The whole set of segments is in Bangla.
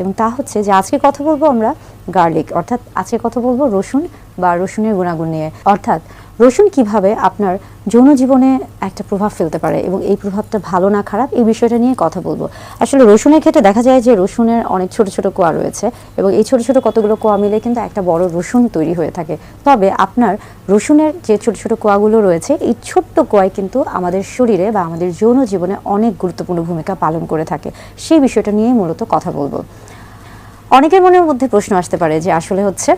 এবং তা হচ্ছে যে আজকে কথা বলব আমরা গার্লিক, অর্থাৎ আজকে কথা বলব রসুন বা রসুনের গুণাগুণ নিয়ে। অর্থাৎ রসুন কীভাবে আপনার যৌন জীবনে একটা প্রভাব ফেলতে পারে এবং এই প্রভাবটা ভালো না খারাপ, এই বিষয়টা নিয়ে কথা বলব। আসলে রসুনের ক্ষেত্রে দেখা যায় যে রসুনের অনেক ছোট ছোট কোয়া রয়েছে এবং এই ছোট ছোট কতগুলো কোয়া মিলে কিন্তু একটা বড় রসুন তৈরি হয়ে থাকে। তবে আপনার রসুনের যে ছোট ছোট কোয়াগুলো রয়েছে, এই ছোট্ট কোয়াই কিন্তু আমাদের শরীরে বা আমাদের যৌন জীবনে অনেক গুরুত্বপূর্ণ ভূমিকা পালন করে থাকে। সেই বিষয়টা নিয়ে মূলত কথা বলব। অনেকের মনের মধ্যে প্রশ্ন আসতে পারে যে আসলে হচ্ছে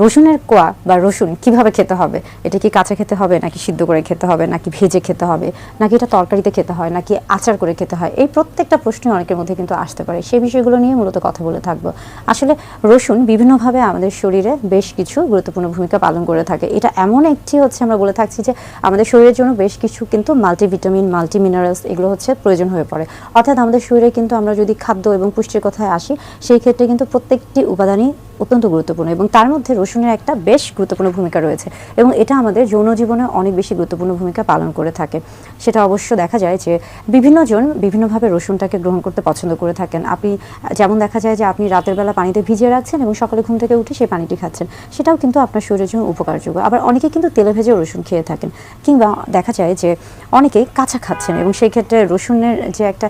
রসুনের কোয়া বা রসুন কীভাবে খেতে হবে? এটা কি কাঁচা খেতে হবে, নাকি সিদ্ধ করে খেতে হবে, নাকি ভেজে খেতে হবে, নাকি এটা তরকারিতে খেতে হয়, নাকি আচার করে খেতে হয়? এই প্রত্যেকটা প্রশ্ন অনেকের মধ্যে কিন্তু আসতে পারে। সেই বিষয়গুলো নিয়ে মূলত কথা বলে থাকব। আসলে রসুন বিভিন্নভাবে আমাদের শরীরে বেশ কিছু গুরুত্বপূর্ণ ভূমিকা পালন করে থাকে। এটা এমন একটি হচ্ছে আমরা বলে থাকছি যে, আমাদের শরীরের জন্য বেশ কিছু কিন্তু মাল্টিভিটামিন মাল্টি মিনারেলস এগুলো হচ্ছে প্রয়োজন হয়ে পড়ে। অর্থাৎ আমাদের শরীরে কিন্তু আমরা যদি খাদ্য এবং পুষ্টির কথায় আসি, সেই ক্ষেত্রে কিন্তু প্রত্যেকটি উপাদানই অত্যন্ত গুরুত্বপূর্ণ এবং তার মধ্যে রসুনের একটা বেশ গুরুত্বপূর্ণ ভূমিকা রয়েছে এবং এটা আমাদের যৌন জীবনে অনেক বেশি গুরুত্বপূর্ণ ভূমিকা পালন করে থাকে। সেটা অবশ্য দেখা যায় যে বিভিন্ন জন বিভিন্নভাবে রসুনটাকে গ্রহণ করতে পছন্দ করে থাকেন। আপনি, যেমন দেখা যায় যে আপনি রাতের বেলা পানিতে ভিজিয়ে রাখছেন এবং সকালে ঘুম থেকে উঠে সেই পানিটি খাচ্ছেন। সেটাও কিন্তু আপনার শরীরের জন্য উপকারযোগ্য। আবার অনেকে কিন্তু তেলে ভেজে রসুন খেয়ে থাকেন। কিংবা দেখা যায় যে অনেকে কাঁচা খাচ্ছেন এবং সেই ক্ষেত্রে রসুনের যে একটা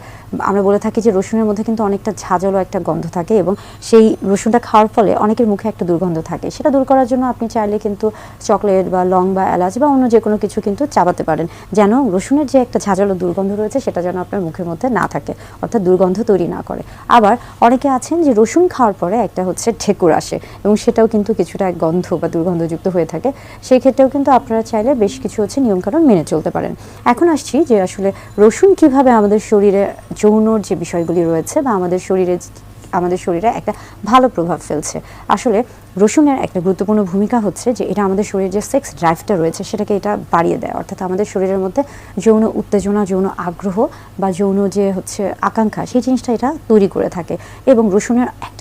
আমরা বলে থাকি যে রসুনের মধ্যে কিন্তু অনেকটা ঝাঁঝালো একটা গন্ধ থাকে এবং সেই রসুনটা খাওয়ার ফলে অনেকের মুখে একটা দুর্গন্ধ থাকে। সেটা দূর করার জন্য আপনি চাইলে কিন্তু চকলেট বা লং বা এলাচ বা অন্য যে কোনো কিছু কিন্তু চাবাতে পারেন। যেন রসুনের যে একটা ঝাঁঝালো দুর্গন্ধ রয়েছে সেটা যেন আপনার মুখের মধ্যে না থাকে, অর্থাৎ দুর্গন্ধ তৈরি না করে। আবার অনেকে আছেন যে রসুন খাওয়ার পরে একটা হচ্ছে ঠেকুর আসে এবং সেটাও কিন্তু কিছুটা গন্ধ বা দুর্গন্ধযুক্ত হয়ে থাকে। সেই ক্ষেত্রেও কিন্তু আপনারা চাইলে বেশ কিছু হচ্ছে নিয়মকানুন মেনে চলতে পারেন। এখন আসছি যে আসলে রসুন কীভাবে আমাদের শরীরে যৌনর যে বিষয়গুলি রয়েছে বা আমাদের শরীরে আমাদের শরীরে একটা ভালো প্রভাব ফেলছে। আসলে রসুনের একটা গুরুত্বপূর্ণ ভূমিকা হচ্ছে যে এটা আমাদের শরীরে যে সেক্স ড্রাইভটা রয়েছে সেটাকে এটা বাড়িয়ে দেয়। অর্থাৎ আমাদের শরীরের মধ্যে যৌন উত্তেজনা, যৌন আগ্রহ বা যৌন যে হচ্ছে আকাঙ্ক্ষা সেই জিনিসটা এটা তৈরি করে থাকে। এবং রসুনের একটা